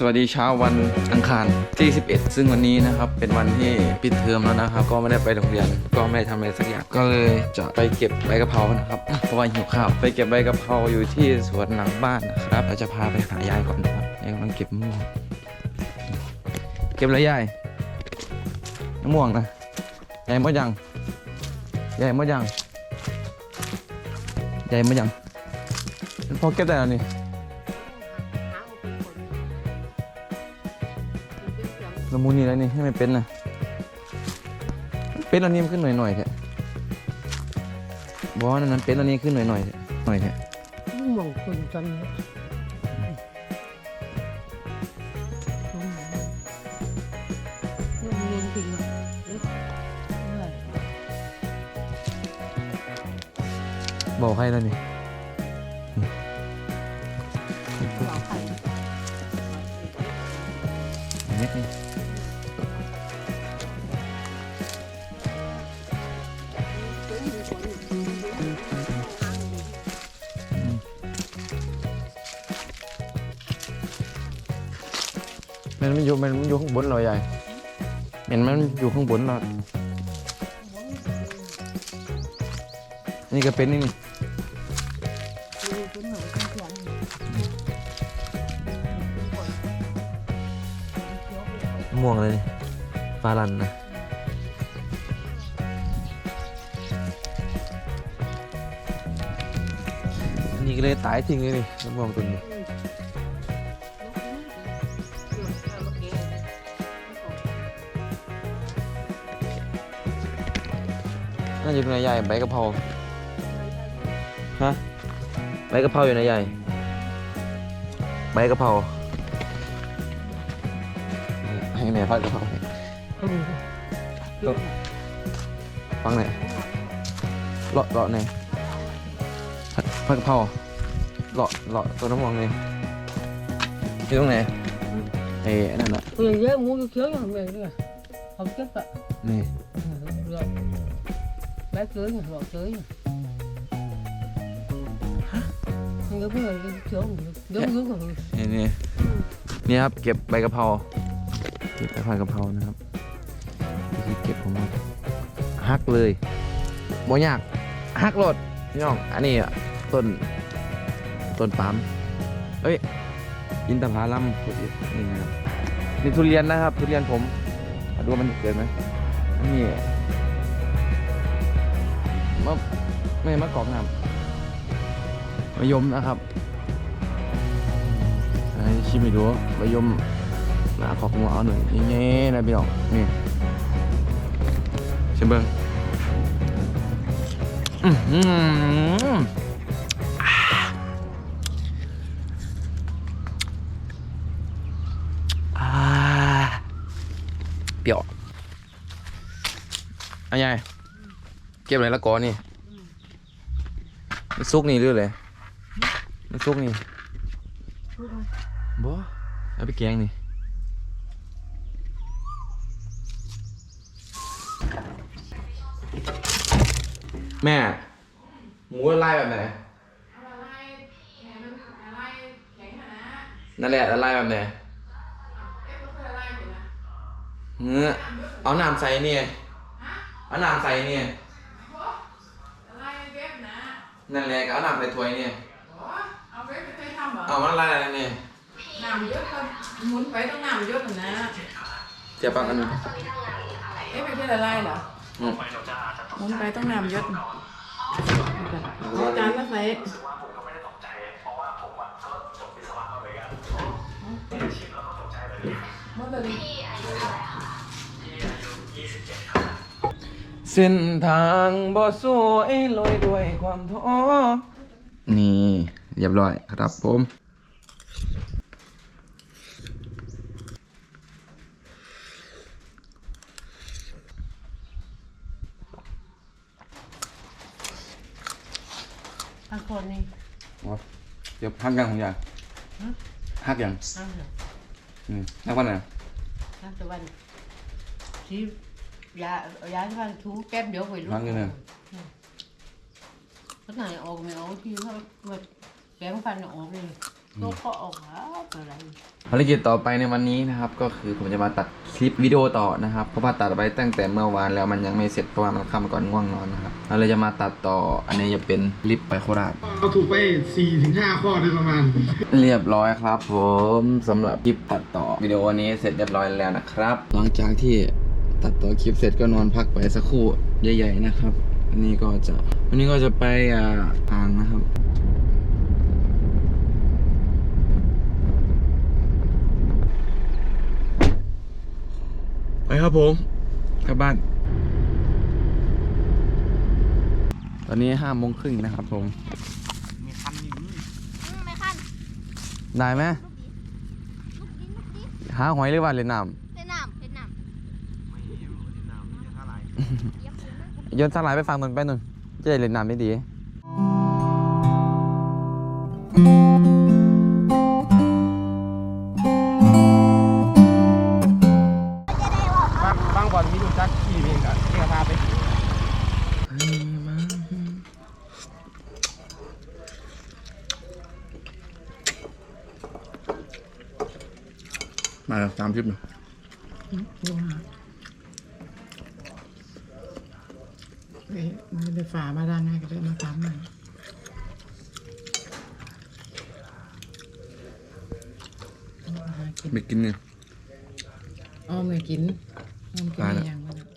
สวัสดีเช้าวันอังคารที่11 ซึ่งวันนี้นะครับเป็นวันที่ปิดเทอมแล้วนะครับ ก็ไม่ได้ไปโรงเรียนก็ไม่ได้ทำอะไรสักอย่างก็เลยจะไปเก็บใบกะเพรานะครับเพราะว่าหิวข้าวไปเก็บใบกะเพราอยู่ที่สวนหลังบ้านนะครับเราจะพาไปหายายก่อนนะครับยายกำลังเก็บมะม่วงเก็บแล้วยายมะม่วงนะยายมดยังยายมดยังยายมดยังพอเก็บได้แล้วนี่ ละมุนนี่แล้วนี่ให้มันเป็นนะเป็นอันนี้มันขึ้นหน่อยหน่อยๆแค่บอสนั่นเป็นอันนี้ขึ้นหน่อยหน่อยๆหน่อยแค่มองคนจันนี่มันเรียนจริงอะเอ๊ะอะไรบอกให้แล้วนี่บอกใคร มันมันอยู่มันอยู่ข้างบนเราใหญ่เห็นมันอยู่ข้างบนเรานี่ก็เป็นนี่นี่ดูเป็นหน่อยเป็นเสียงม่วงเลยนี่ฟาลันนะอันนี่ก็เลยตายทิ้งเลยนี่ม่วงตัวนี้ น่าจะเป็นนายใหญ่ใบกะเพราฮะใบกะเพราอยู่นายใหญ่ใบกะเพราให้แม่พัดกะเพราให้ฟังหน่อยเลาะเลาะหน่อยผัดผัดกะเพราเลาะเลาะตัวน้ำมันเลยอยู่ตรงไหนเอ้นั่นน่ะเออเยอะมูเขียวอย่างเงี้ยเลยเขาเก็บอะนี่ rồi bé cưới nhỉ bọn cưới nhỉ nhớ cái người thiếu giống giống rồi นี่นี่นี่ครับเก็บใบกะเพราเก็บใบผัดกะเพรานะครับวิธีเก็บของมันฮักเลยบ่ยากฮักโหลดพี่น้องอันนี้อะต้นต้นปาล์มเอ้ยอินทผลัมพูดอีกนี่นะครับนี่ทุเรียนนะครับ ทุเรียนผมมาดูว่ามันเกิดไหมนี่ มะไม่มะกอกน้ำมะยมนะครับให้ชิมให้ดูมะยมหนาขอกหัวเอาหน่อยนี่เงี้ยนะพี่น้องนี่ชิมเบิ้งเปรี้ยวอันใหญ่ เก็บอะไรละก่อนนี่มันซุกนี่หรืออะไรมันซุกนี่บ่เอาไปแกงนี่แม่ หมูละลายแบบไหนอะไรแข็งมันอะไรแข็งขนาดนั่นแหละละลายแบบไหนเอ๊ะมันคืออะไรเหมือนนะเงื้อเอาน้ำใส่นี่เอาน้ำใส่นี่อะไรเว็บนะ นั่นแหละก็เอาน้ำใส่ถ้วยนี่โอ้เอาเว็บไปเคยทำเหรอเอามันละลายอะไรนี่น้ำเยอะก็หมุนไปต้องน้ำเยอะนะเจ็บปากอันนึงเอ๊ะไปเคยอะไรเหรออืมหมุนไปต้องน้ำเยอะอาจารย์มาใส่มันเลย ส้นทางบ่สวยลอยด้วยความท้อนี่เรียบร้อยครับผมทางคนนี่เดี๋ยวฮักยังของยายฮักยังทางเหรออืมฮักวันไหนทางตะวันที่ ยายาทางชูแก้มเดี๋ยวไปลูกฮักยังไง cái này ồn mày ồn chi nó mày bén fan nó ồn đi ตัวก็ออกแล้วอะไรภารกิจต่อไปในวันนี้นะครับ ก็คือผมจะมาตัดคลิปวิดีโอต่อนะครับ เพราะว่าตัดไปตั้งแต่เมื่อวานแล้วมันยังไม่เสร็จเพราะว่ามันค่ำก่อนง่วงนอนนะครับเราเลยจะมาตัดต่ออันนี้จะเป็นลิปไปโคราช เราถูกไป4ี่ถึงห้าข้อโดยประมาณ เรียบร้อยครับผมสำหรับคลิปตัดต่อวิดีโอนี้เสร็จเรียบร้อยแล้วนะครับ หลังจากที่ ตัดต่อคลิปเสร็จก็นอนพักไปสักครู่ใหญ่ๆนะครับ อันนี้ก็จะวันนี้ก็จะไปอ่าอ่างนะครับไปครับผมกลับบ้าน ตอนนี้ห้าโมงครึ่งนะครับผมไม่คันได้ไหมลูกดินลูกดินหาหอยหรือว่าเล่นน้เล่นน้ำเล่นน้ำเยี่ยมคุณนะำ โยนสลายไปฟังนนไปนนจะได้เล่นน้ำได้ดีบางบางบ่อนมีดูจักขี่เองกับเที่ยวพาไปมาตามคลิปหน่อย เอ้ยมันจะฝามาดังไงก็เลยมาตามหน่อยไม่กินเนี่ยอ้อมเลยกินอ้อมกินยอะไรอย่างวะ